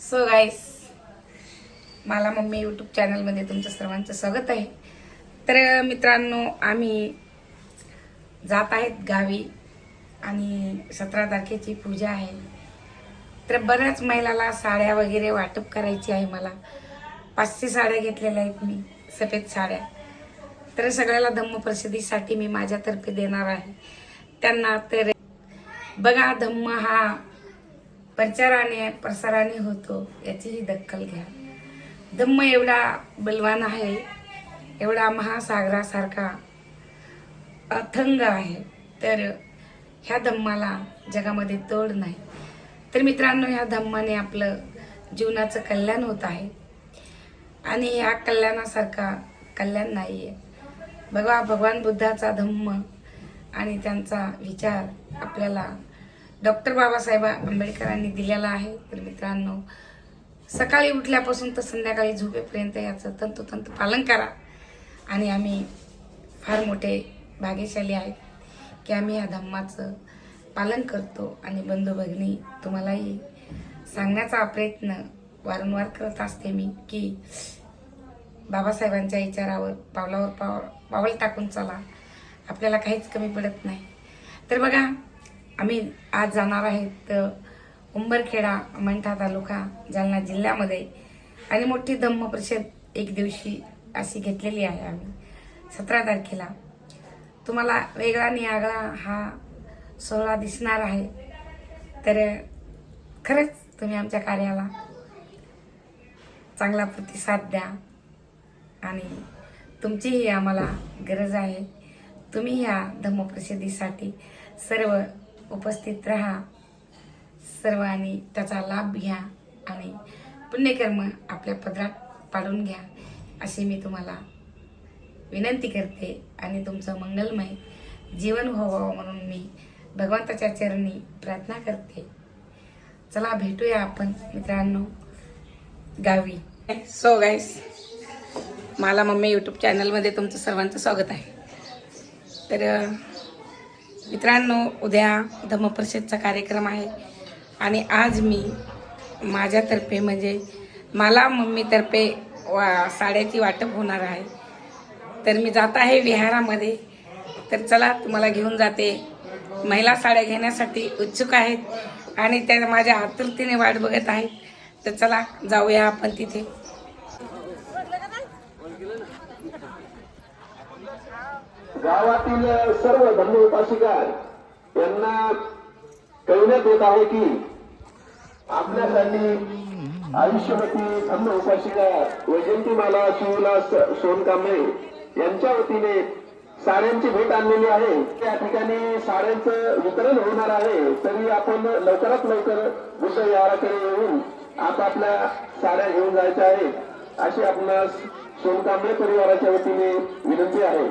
So guys मला mummy YouTube चॅनलमध्ये तुमचं सर्वांचं स्वागत आहे. तर मित्रांनो आम्ही जात आहेत गावी आणि सतरा तारखेची पूजा आहे. तर बऱ्याच महिलाला साड्या वगैरे वाटप करायची आहे मला. पाचशे साड्या घेतलेल्या आहेत मी सफेद साड्या. तर सगळ्याला धम्म प्रसिद्धीसाठी मी माझ्यातर्फे देणार आहे. त्यांना तर बघा धम्म हा प्रचाराने प्रसाराने होतो याचीही दखल घ्या. धम्म एवढा बलवान आहे एवढा महासागरासारखा अथंग आहे तर ह्या धम्माला जगामध्ये तोड नाही. तर मित्रांनो ह्या धम्माने आपलं जीवनाचं कल्याण होत आहे. आणि ह्या कल्याणासारखा कल्याण नाही आहे बघा भगवान बुद्धाचा धम्म आणि त्यांचा विचार आपल्याला डॉक्टर बाबासाहेब आंबेडकरांनी दिलेला आहे. तर मित्रांनो सकाळी उठल्यापासून तर संध्याकाळी झोपेपर्यंत याचं तंतोतंत पालन करा. आणि आम्ही फार मोठे भाग्यशाली आहेत की आम्ही या धम्माचं पालन करतो. आणि बंधू भगिनी तुम्हालाही सांगण्याचा प्रयत्न वारंवार करत असते मी की बाबासाहेबांच्या विचारावर पावलावर पाव पावल टाकून चला. आपल्याला काहीच कमी पडत नाही. तर बघा आम्ही आज जाणार आहेत उंबरखेडा मंठा तालुका जालना जिल्ह्यामध्ये. आणि मोठी धम्म परिषद एक दिवशी अशी घेतलेली आहे आम्ही सतरा तारखेला. तुम्हाला वेगळा नियागळा हा सोहळा दिसणार आहे. तर खरंच तुम्ही आमच्या कार्याला चांगला प्रतिसाद द्या आणि तुमचीही आम्हाला गरज आहे. तुम्ही ह्या धम्मप्रसिद्धीसाठी सर्व उपस्थित राहा. सर्वांनी त्याचा लाभ घ्या आणि पुण्यकर्म आपल्या पदरात पाडून घ्या अशी मी तुम्हाला विनंती करते आणि तुमचं मंगलमय जीवन व्हावं म्हणून मी भगवंताच्या चरणी प्रार्थना करते. चला भेटूया आपण मित्रांनो गावी. सो गाईस मला मम्मी यूट्यूब चॅनलमध्ये तुमचं सर्वांचं स्वागत आहे. तर मित्रांनो उद्या धम्मपरिषदचा कार्यक्रम आहे. आणि आज मी माझ्यातर्फे म्हणजे मला मम्मीतर्फे वा साड्याची वाटप होणार आहे. तर मी जात आहे विहारामध्ये. तर चला तुम्हाला घेऊन जाते. महिला साड्या घेण्यासाठी उत्सुक आहेत आणि त्या माझ्या आतुरतेने वाट बघत आहेत. तर चला जाऊया आपण तिथे. गावातील सर्व धर्म उपासिकार यांना कळण्यात येत आहे की आपल्यासाठी आयुष्यवती धर्म उपासिका वैजंतीमाला शिवलास सोनकांबळे यांच्या वतीने साड्यांची भेट आणलेली आहे. त्या ठिकाणी साड्यांचं वितरण होणार आहे. तरी आपण लवकरात लवकर बुद्ध विहाराकडे येऊन आपापल्या साड्या घेऊन जायच्या आहेत अशी आपणास सोनकांबळे परिवाराच्या वतीने विनंती आहे.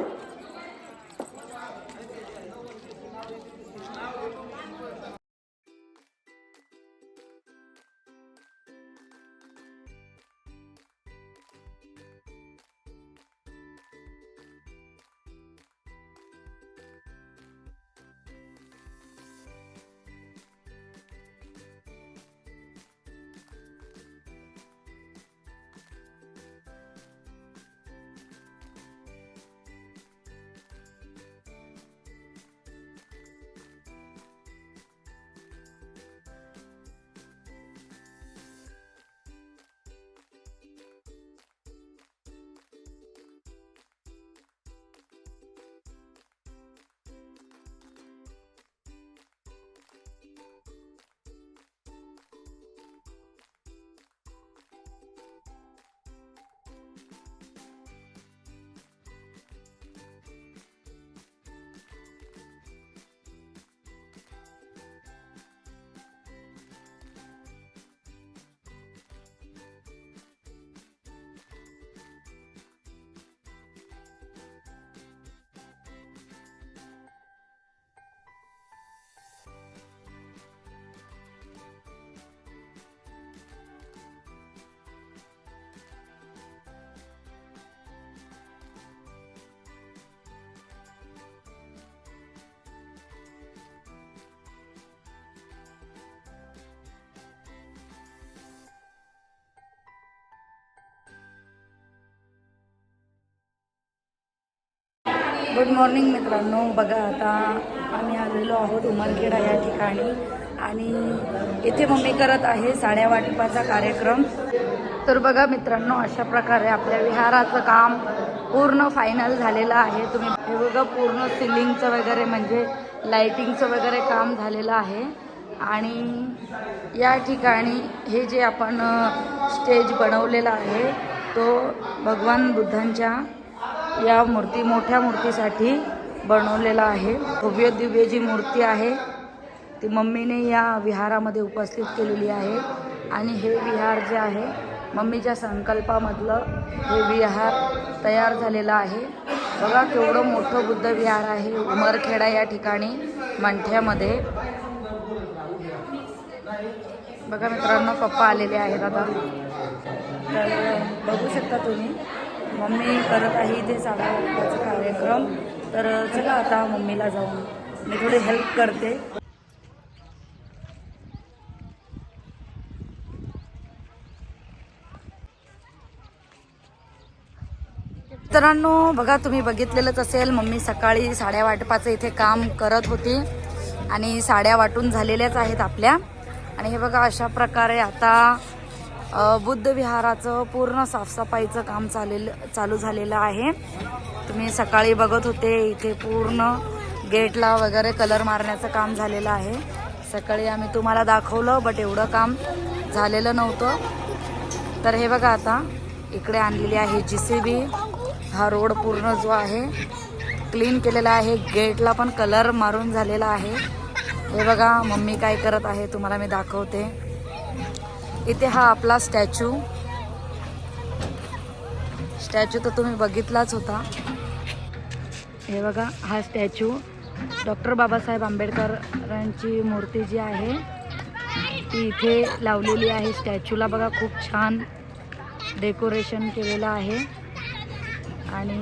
गुड मॉर्निंग मित्रांनो. बघा आता आम्ही आलेलो आहोत उमरखेडा या ठिकाणी. आणि इथे मम्मी करत आहे साड्या वाटपाचा कार्यक्रम. तर बघा मित्रांनो अशा प्रकारे आपल्या विहाराचं काम पूर्ण फायनल झालेलं आहे. तुम्ही हे बघा पूर्ण सिलिंगचं वगैरे म्हणजे लाईटिंगचं वगैरे काम झालेलं आहे. आणि या ठिकाणी हे जे आपण स्टेज बनवलेला आहे तो भगवान बुद्धांच्या या मूर्ती मोठ्या मूर्तीसाठी बनवलेला आहे. भव्य दिव्य जी मूर्ती आहे ती मम्मीने या विहारामध्ये उपस्थित केलेली आहे. आणि हे विहार जे आहे मम्मीच्या संकल्पामधलं हे विहार तयार झालेलं आहे. बघा केवढं मोठं बुद्ध विहार आहे उमरखेडा या ठिकाणी मंठ्यामध्ये. बघा मित्रांनो पप्पा आलेले आहेत आता. तर बघू शकता तुम्ही. मम्मी करत आहे इथे साडा कार्यक्रम. तर चला आता मम्मीला जाऊन मी थोडी हेल्प करते. मित्रांनो बघा तुम्ही बघितलेलंच असेल मम्मी सकाळी साड्या वाटपाचं इथे काम करत होती. आणि साड्या वाटून झालेल्याच आहेत आपल्या. आणि हे बघा अशा प्रकारे आता बुद्ध विहाराचं पूर्ण साफसफाईचं काम चालेल चालू झालेलं आहे. तुम्ही सकाळी बघत होते इथे पूर्ण गेटला वगैरे कलर मारण्याचं काम झालेलं आहे. सकाळी आम्ही तुम्हाला दाखवलं बट एवढं काम झालेलं नव्हतं. तर हे बघा आता इकडे आणलेली आहे जी सी बी हा रोड पूर्ण जो आहे क्लीन केलेला आहे. गेटला पण कलर मारून झालेला आहे. हे बघा मम्मी काय करत आहे तुम्हाला मी दाखवते. इथे हा आपला स्टॅच्यू. स्टॅच्यू तर तुम्ही बघितलाच होता. हे बघा हा स्टॅच्यू. डॉक्टर बाबासाहेब आंबेडकरांची मूर्ती जी आहे ती इथे लावलेली आहे. स्टॅच्यूला बघा खूप छान डेकोरेशन केलेलं आहे. आणि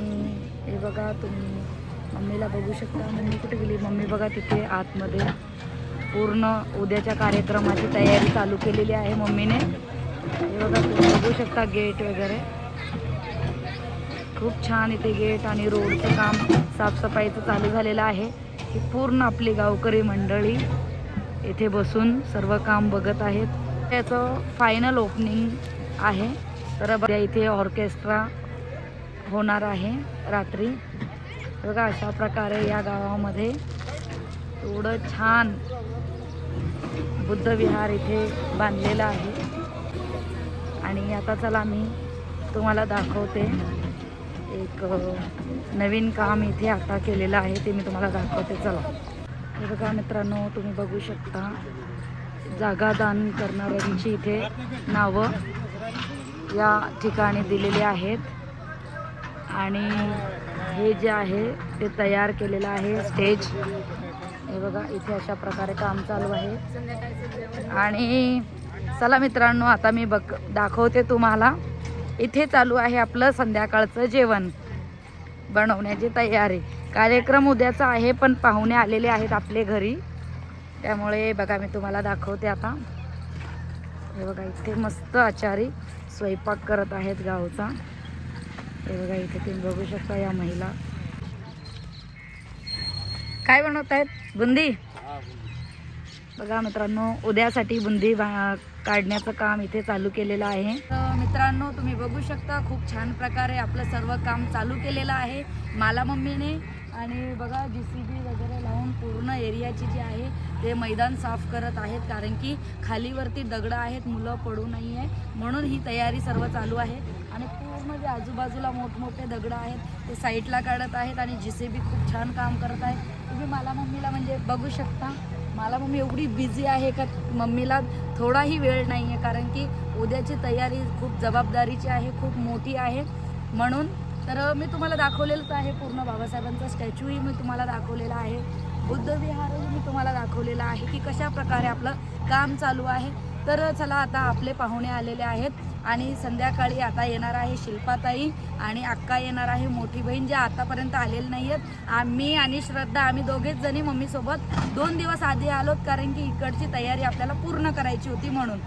हे बघा तुम्ही मम्मीला बघू शकता. मम्मी कुठे गेली? मम्मी बघा तिथे आतमध्ये. पूर्ण उद्याच्या कार्यक्रमाची तयारी चालू केलेली आहे मम्मीने. हे बघा तुम्ही बघू शकता गेट वगैरे. खूप छान इथे गेट आणि रोडचं काम साफसफाईचं चालू झालेलं आहे. ही पूर्ण आपली गावकरी मंडळी इथे बसून सर्व काम बघत आहेत. त्याचं फायनल ओपनिंग आहे. तर बघा इथे ऑर्केस्ट्रा होणार आहे रात्री. बघा अशा प्रकारे या गावामध्ये एवढं छान बुद्ध विहार इथे बांधलेलं आहे. आणि आता चला मी तुम्हाला दाखवते. एक नवीन काम इथे आता केलेलं आहे ते मी तुम्हाला दाखवते. चला. हे बघा मित्रांनो तुम्ही बघू शकता. जागा दान करणाऱ्यांची इथे नावं या ठिकाणी दिलेली आहेत. आणि हे जे आहे ते तयार केलेलं आहे स्टेज. हे बघा इथे अशा प्रकारे काम चालू आहे. आणि चला मित्रांनो आता मी बघ दाखवते तुम्हाला. इथे चालू आहे आपलं संध्याकाळचं जेवण. बनवण्याची तयारी. कार्यक्रम उद्याचा आहे पण पाहुणे आलेले आहेत आपले घरी. त्यामुळे बघा मी तुम्हाला दाखवते आता. हे बघा इथे मस्त आचारी स्वयंपाक करत आहेत गावचा. हे बघा इथे तुम्ही बघू शकता या महिला. काय बनवत आहेत? बुंदी? बघा मित्रांनो उद्यासाठी बुंदी काढण्याचं काम इथे चालू केलेलं आहे. तर मित्रांनो तुम्ही बघू शकता खूप छान प्रकारे आपलं सर्व काम चालू केलेलं आहे मला मम्मीने. आणि बघा जी सी बी वगैरे लावून पूर्ण एरियाची जी आहे ते मैदान साफ करत आहेत कारण की खालीवरती दगडं आहेत मुलं पडू नाही आहे म्हणून ही तयारी सर्व चालू आहे. आणि पूर्ण जे आजूबाजूला मोठमोठे दगडं आहेत ते साईडला काढत आहेत आणि जी सी बी खूप छान काम करत आहे तुम्ही मला मम्मीला म्हणजे बघू शकता. मला मम्मी एवढी बिझी आहे का मम्मीला थोडाही वेळ नाही आहे कारण की उद्याची तयारी खूप जबाबदारीची आहे खूप मोठी आहे. म्हणून तर मी तुम्हाला दाखवलेलंच आहे. पूर्ण बाबासाहेबांचा स्टॅच्यूही मी तुम्हाला दाखवलेला आहे. बुद्ध विहारही मी तुम्हाला दाखवलेला आहे की कशा प्रकारे आपलं काम चालू आहे. तर चला आता आपले पाहुणे आलेले आहेत आणि संध्याकाळी आता येणार आहे शिल्पाताई आणि अक्का येणार आहे मोठी बहीण जे आतापर्यंत आलेले नाही आहेत आम्ही आणि श्रद्धा आम्ही दोघेच जणी मम्मीसोबत दोन दिवस आधी आलोत कारण की इकडची तयारी आपल्याला पूर्ण करायची होती म्हणून.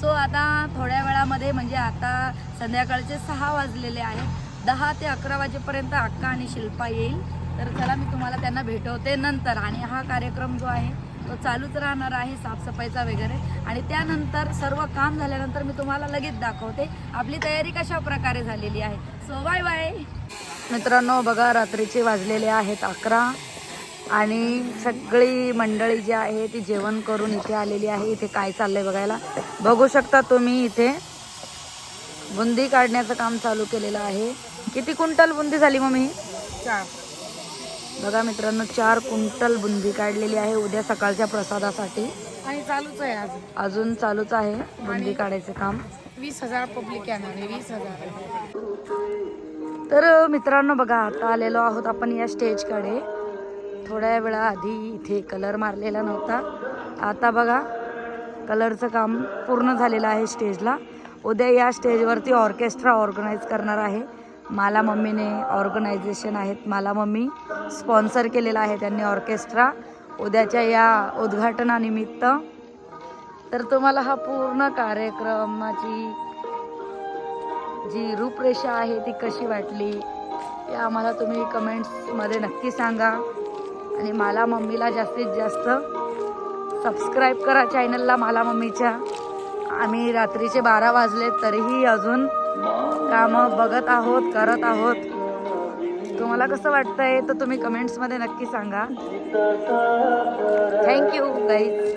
सो आता थोड्या वेळामध्ये म्हणजे आता संध्याकाळचे सहा वाजलेले आहेत. दहा ते अकरा वाजेपर्यंत अक्का आणि शिल्पा येईल. तर चला मी तुम्हाला त्यांना भेटवते नंतर आणि हा कार्यक्रम जो आहे तो चालूच राहणार आहे साफसफाईचा वगैरे. आणि त्यानंतर सर्व काम झाल्यानंतर मी तुम्हाला लगेच दाखवते. आपली तयारी कशा प्रकारे झालेली आहे. सो बाय बाय मित्रांनो बघा रात्रीचे वाजलेले आहेत अकरा. आणि सगळी मंडळी जी आहे ती जेवण करून इथे आलेली आहे. इथे काय चाललंय बघायला. बघू शकता तुम्ही इथे. बुंदी काढण्याचं काम चालू केलेलं आहे. किती क्विंटल बुंदी झाली मम्मी? चार. बघा मित्रांनो चार क्विंटल बुंदी काढलेली आहे उद्या सकाळच्या प्रसादासाठी. आणि चालूच आहे आज. अजून चालूच आहे बुंदी काढायचं काम. वीस हजार पब्लिक येणार आहे वीस हजार. तर मित्रांनो बघा आता आलेलो आहोत आपण या स्टेजकडे. थोड्या वेळा आधी इथे कलर मारलेला नव्हता. आता बघा कलरचं काम पूर्ण झालेलं आहे स्टेजला. उद्या या स्टेजवरती ऑर्केस्ट्रा ऑर्गनाईज करणार आहे. माला मम्मीने ऑर्गनायझेशन आहेत. माला मम्मी स्पॉन्सर केलेला आहे त्यांनी ऑर्केस्ट्रा. उद्याच्या या उद्घाटनानिमित्त. तर तुम्हाला हा पूर्ण कार्यक्रमाची जी रूपरेषा आहे ती कशी वाटली ते आम्हाला तुम्ही कमेंट्समध्ये नक्की सांगा. आणि मला मम्मीला जास्तीत जास्त सबस्क्राईब करा चॅनलला मला मम्मीच्या. आम्ही रात्रीचे बारा वाजले तरीही अजून कामं बघत आहोत करत आहोत. तुम्हाला कसं वाटतंय? तर तुम्ही कमेंट्समध्ये नक्की सांगा. Thank you guys